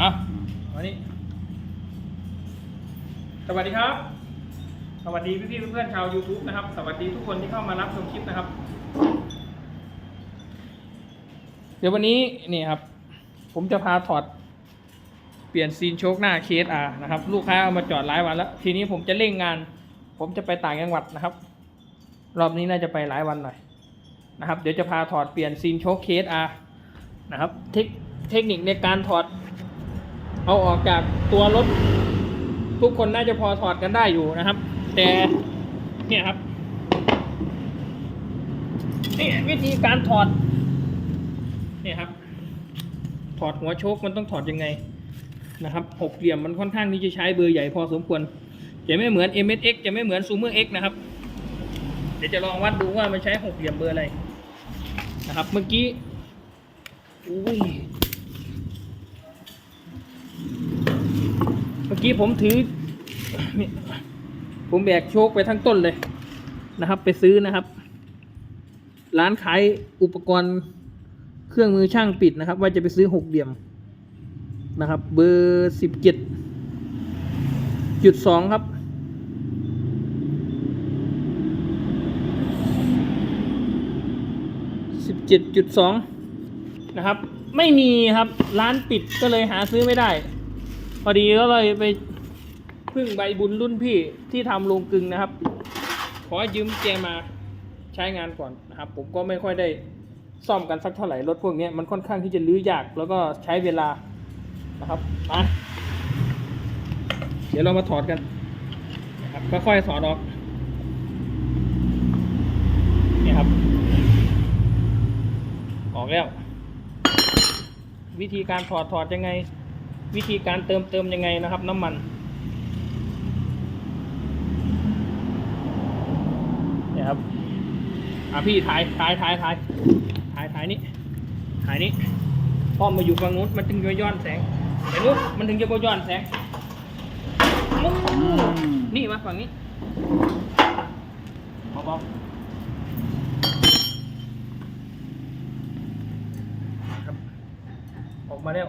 อะมานี่สวัสดีครับ สวัสดีพี่ๆเพื่อนๆชาว YouTube นะครับ สวัสดีทุกคนที่เข้ามารับชมคลิปนะครับ เดี๋ยววันนี้นี่ครับ ผมจะพาถอด เปลี่ยนซีนโชคหน้าเคสอานะครับ ลูกค้าเอามาจอดหลายวันแล้ว ทีนี้ผมจะเร่งงาน ผมจะไปต่างจังหวัดนะครับ รอบนี้น่าจะไปหลายวันหน่อยนะครับ เดี๋ยวจะพาถอดเปลี่ยนซีนโชคเคสอานะครับ เทคเทคนิคในการถอด เอาออกจากตัวรถ ทุกคนน่าจะพอถอดกันได้อยู่นะครับ แต่เนี่ยครับนี่วิธีการถอดเนี่ยครับ ถอดหัวโชคมันต้องถอดยังไงนะครับหกเหลี่ยมมันค่อนข้างที่จะใช้เบอร์ใหญ่พอสมควร จะไม่เหมือน MSX จะไม่เหมือน Zoomer X นะครับ เดี๋ยวจะลองวัดดูว่ามันใช้หกเหลี่ยมเบอร์อะไรนะครับ เมื่อกี้อุ้ยเมื่ อกี้ผมถือผมแบกโชคไปทั้งต้นเลยนะครับ ไปซื้อนะครับ ร้านขายอุปกรณ์เครื่องมือช่างปิดนะครับ ว่าจะไปซื้อหกเหลี่ยมนะครับ เบอร์สิบเจ็ดจุดสองครับ สิบเจ็ดจุดสองนะครับ ไม่มีครับร้านปิดก็เลยหาซื้อไม่ได้ อดีก็เลยไปพึ่งใบบุญรุ่นพี่ที่ทำโรงกลึงนะครับ ขอยืมแกมาใช้งานก่อนนะครับ ผมก็ไม่ค่อยได้ซ่อมกันสักเท่าไหร่รถพวกนี้มันค่อนข้างที่จะลื้อยากแล้วก็ใช้เวลานะครับมาเดี๋ยวเรามาถอดกันนะครับค่อยๆถอดออกนี่ครับ ออกแล้ว วิธีการถอดถอดยังไง วิธีการเติมเติมยังไงนะครับ น้ำมันเนี่ยครับอะพี่ถ่ายถ่ายถ่ายถ่ายถ่ายถ่ายนี่ถ่ายนี่ป้อมมาอยู่ฝั่งนู้นมันถึงจะย้อนแสงเห็นนู้นมันถึงจะบ่ย้อนแสงมุ้งนี่มาฝั่งนี้เบาๆครับออกมาแล้ว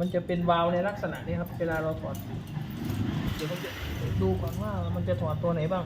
มันจะเป็นวาล์วในลักษณะนี้ครับ เวลาเราถอด เดี๋ยวผมจะดูก่อนว่ามันจะถอดตัวไหนบ้าง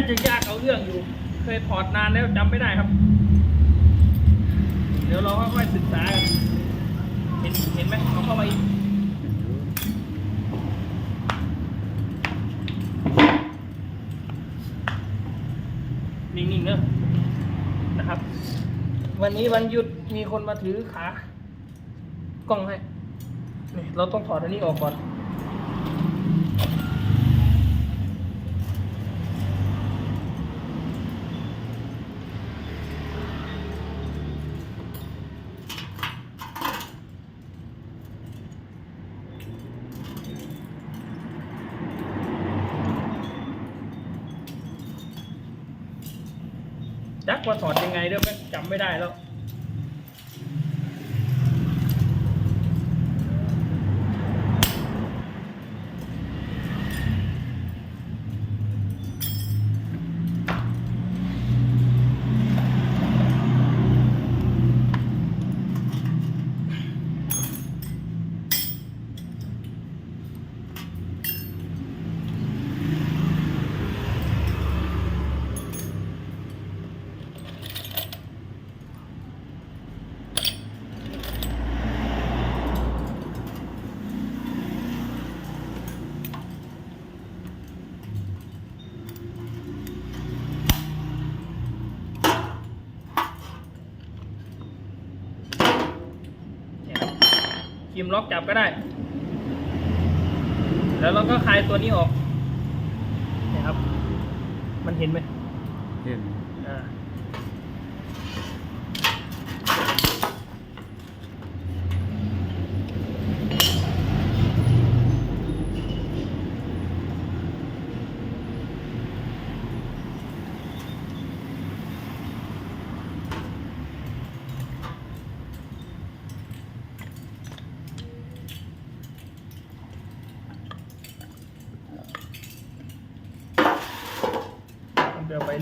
าจะยากเอาเรื่องอยู่ เคยถอดนานแล้วจำไม่ได้ครับ เดี๋ยวเราค่อยๆศึกษากันเห็นเห็นไหมเอาเข้ามาอีกนิ่งๆเนอะนะครับ วันนี้วันหยุดมีคนมาถือขากล้องให้ นี่เราต้องถอดอันนี้ออกก่อน จักว่าถอดยังไงเด้อแม่งจำไม่ได้แล้ว น ครีมล็อกจับก็ได้ แล้วเราก็คลายตัวนี้ออกนะครับ มันเห็นไหมเห็น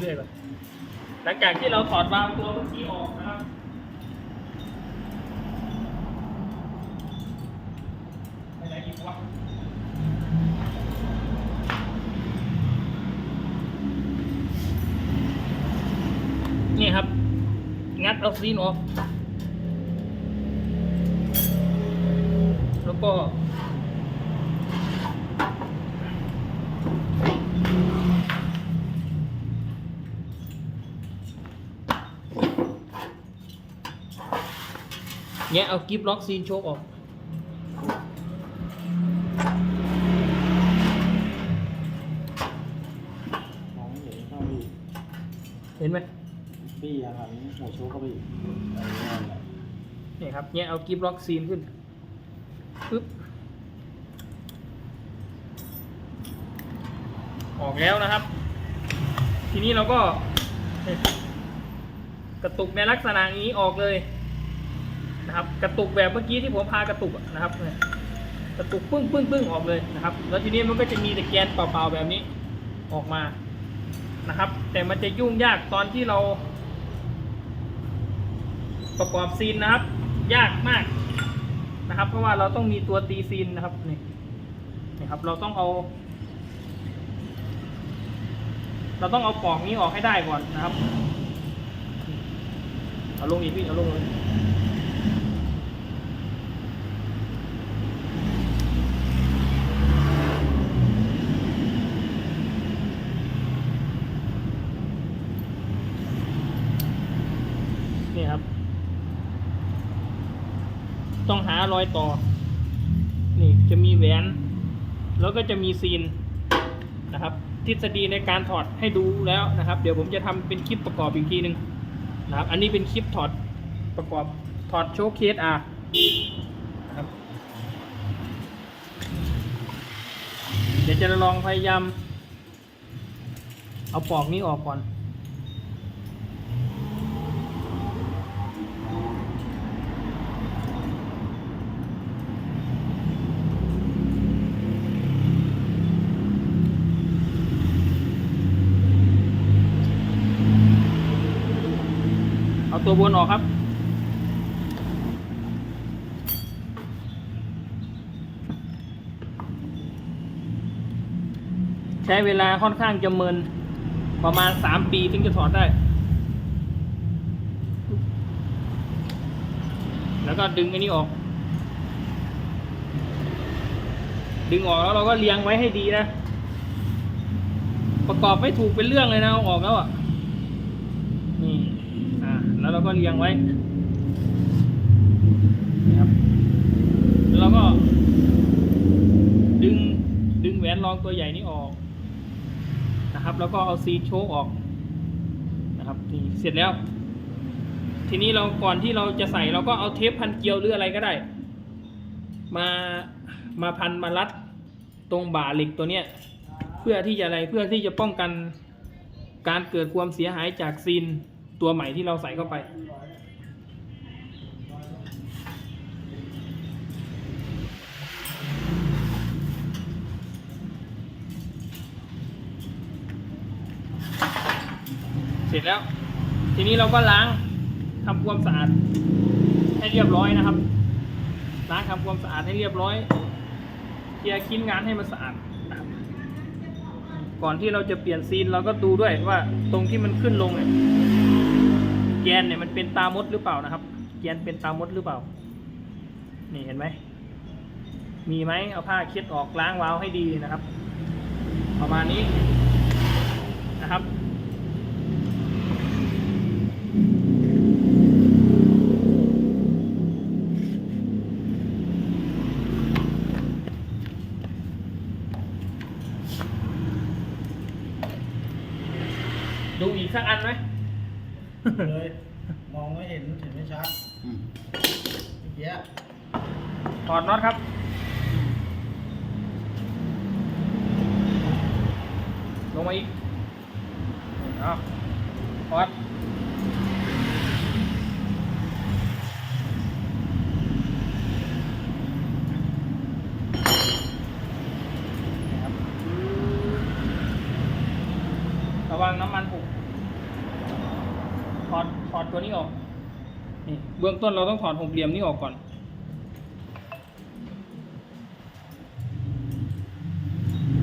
เรื่อยก่อนหลังจากที่เราถอดวาล์วตัวเมื่อกี้ออกนะครับไปไหนอีกวะนี่ครับ งัดเอาซีนออก แล้วก็ แงะเอากิฟล็อกซีนโชกออกมองไม่เห็นเข้าไปอีกเห็นไหมบี้อาหารหัวโชกเข้าไปอีกอะไรเงี้ยแหละนี่ครับแงะเอากิฟล็อกซีนขึ้นปึ๊บออกแล้วนะครับ ทีนี้เราก็ กระตุกในลักษณะนี้ออกเลย นะครับ กระตุกแบบเมื่อกี้ที่ผมพากระตุกนะครับกระตุกปึ้งปึ้งปึ้งออกเลยนะครับ แล้วทีนี้มันก็จะมีตะแกรงเปล่าๆแบบนี้ออกมานะครับ แต่มันจะยุ่งยากตอนที่เรา ประกอบซีนนะครับ ยากมากนะครับ เพราะว่าเราต้องมีตัวตีซีนนะครับนี่นี่ครับ เราต้องเอา เราต้องเอาปลอกนี้ออกให้ได้ก่อนนะครับ เอาลงอีกพี่เอาลงเลยนี่ครับ ต้องหารอยต่อ นี่จะมีแหวน แล้วก็จะมีซีนนะครับ ทฤษฎีในการถอดให้ดูแล้วนะครับ เดี๋ยวผมจะทำเป็นคลิปประกอบอีกทีหนึ่งนะครับ อันนี้เป็นคลิปถอดประกอบถอดโชว์เคสอะนะครับเดี๋ยวจะลองพยายาม เอาปลอกนี้ออกก่อน ตัวบนออกครับ ใช้เวลาค่อนข้างจะเมินประมาณสามปีถึงจะถอดได้ แล้วก็ดึงอันนี้ออก ดึงออกแล้วเราก็เรียงไว้ให้ดีนะ ประกอบไม่ถูกเป็นเรื่องเลยนะเอาออกแล้วอะนี่อ่า แล้วเราก็เรียงไว้นะครับแล้วเราก็ ดึงดึงแหวนรองตัวใหญ่นี้ออกนะครับ แล้วก็เอาซีโชกออกนะครับนี่เสร็จแล้ว ทีนี้เราก่อนที่เราจะใส่เราก็เอาเทปพันเกลียวหรืออะไรก็ได้ มามาพันมารัดตรงบ่าเหล็กตัวเนี้ยเพื่อที่จะอะไรเพื่อที่จะป้องกันการเกิดความเสียหายจากซีน ตัวใหม่ที่เราใส่เข้าไป เสร็จแล้ว ทีนี้เราก็ล้างทำความสะอาดให้เรียบร้อยนะครับ ล้างทำความสะอาดให้เรียบร้อยเคลียร์คิ้นงานให้มันสะอาดก่อนที่เราจะเปลี่ยนซีนเราก็ดูด้วยว่าตรงที่มันขึ้นลงเนี่ย กนเนี่ยมันเป็นตามดหรือเปล่านะครับ แกนเป็นตามดหรือเปล่า นี่เห็นไหม มีไหมเอาผ้าเช็ดออกล้างวาล์วให้ดีนะครับ ประมาณนี้นะครับ เลย มองไม่เห็นเห็นไม่ชัดอืมเมื่อกี้ถอดน็อตครับ ลงมาอีกเอาถอดนะครับระวังน้ำมันหก ถอดถอดตัวนี้ออกนี่เบื้องต้นเราต้องถอดหกเหลี่ยมนี้ออกก่อน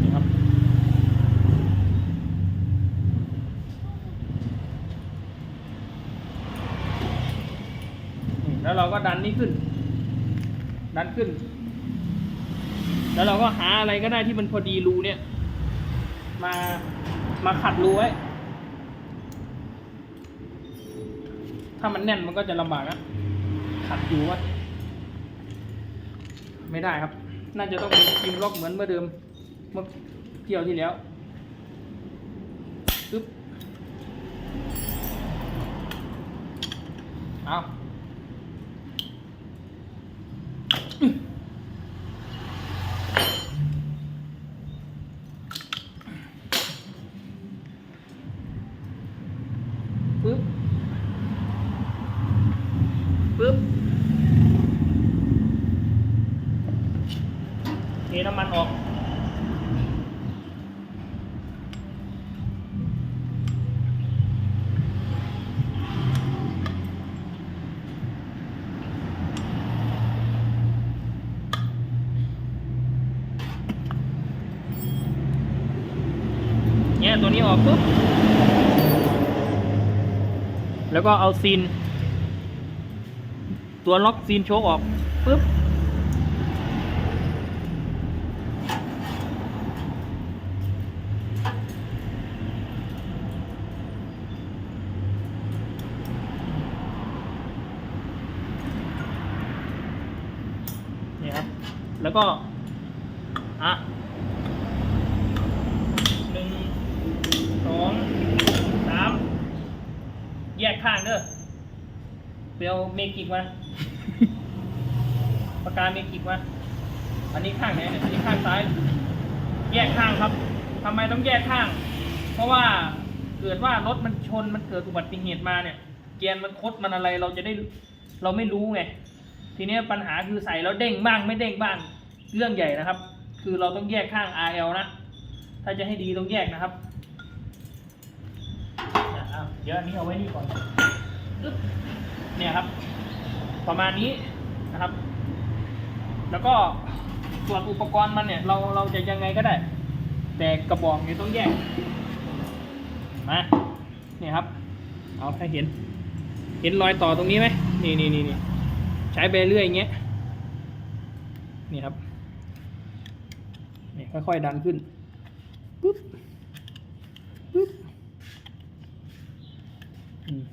นี่ครับ แล้วเราก็ดันนี้ขึ้น ดันขึ้น แล้วเราก็หาอะไรก็ได้ที่มันพอดีรูเนี่ย มา มาขัดรูไว้ ถ้ามันแน่นมันก็จะลำบากนะขัดอยู่วะไม่ได้ครับ น่าจะต้องเป็นฟิล์มล็อกเหมือนเมื่อเดิม เมื่อเที่ยวที่แล้วปึ๊บเอาอื้อปึ๊บ ปึ๊บเท น้ำมันออก เนี่ยตัวนี้ออกปุ๊บ แล้วก็เอาซีน ตัวล็อกซีนโชกออกปุ๊บ แล้วก็ อะหนึ่งสองสามแยกข้างเด้อเปียวเมกิกมาปากกาเมกิกมาอันนี้ข้างไหนเนี่ยอันนี้ข้างซ้าย แยกข้างครับทำไมต้องแยกข้าง เพราะว่าเกิดว่ารถมันชนมันเกิดอุบัติเหตุมาเนี่ย เกียร์มันคดมันอะไรเราจะได้ เราไม่รู้ไง ทีนี้ปัญหาคือใส่แล้วเด้งบ้างไม่เด้งบ้างเรื่องใหญ่นะครับ คือเราต้องแยกข้าง RL นะ ถ้าจะให้ดีต้องแยกนะครับอะเอาเดี๋ยวอันนี้เอาไว้นี่ก่อนเนี่ยครับ ประมาณนี้นะครับ แล้วก็ส่วนอุปกรณ์มันเนี่ย เราเราจะยังไงก็ได้ แต่กระบอกเนี่ยต้องแยกมาเนี่ยครับ เอาให้เห็น เห็นรอยต่อตรงนี้ไหมนี่นี่นี่นี่ ใช้ไปเรื่อยอย่างเงี้ยนี่ครับนี่ค่อยๆดันขึ้นปึ๊บปึ๊บอืม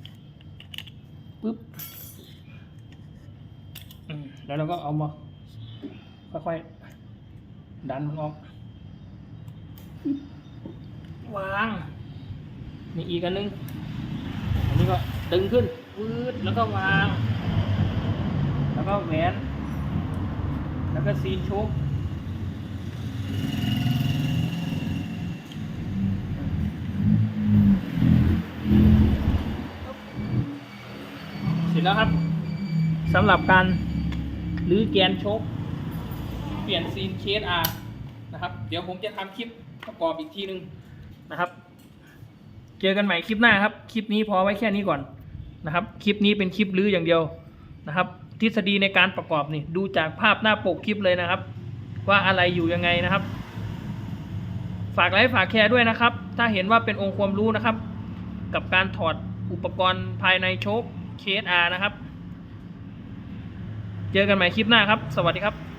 ปึ๊บอืมแล้วเราก็เอามาค่อยๆดันมันออกวางนี่อีกอันนึงอันนี้ก็ดึงขึ้นวืดแล้วก็วาง แล้วก็แหวน แล้วก็ซีนโชกเสร็จแล้วครับสำหรับการรื้อแกนชก เปลี่ยนซีนเคสอานะครับ เดี๋ยวผมจะทำคลิปประกอบอีกทีนึงนะครับ เจอกันใหม่คลิปหน้าครับ คลิปนี้พอไว้แค่นี้ก่อนนะครับ คลิปนี้เป็นคลิปลื้ออย่างเดียวนะครับ ทฤษฎีในการประกอบนี่ดูจากภาพหน้าปกคลิปเลยนะครับ ว่าอะไรอยู่ยังไงนะครับ ฝากไลค์ฝากแชร์ด้วยนะครับ ถ้าเห็นว่าเป็นองค์ความรู้นะครับ กับการถอดอุปกรณ์ภายในโชค KSR นะครับ เจอกันใหม่คลิปหน้าครับ สวัสดีครับ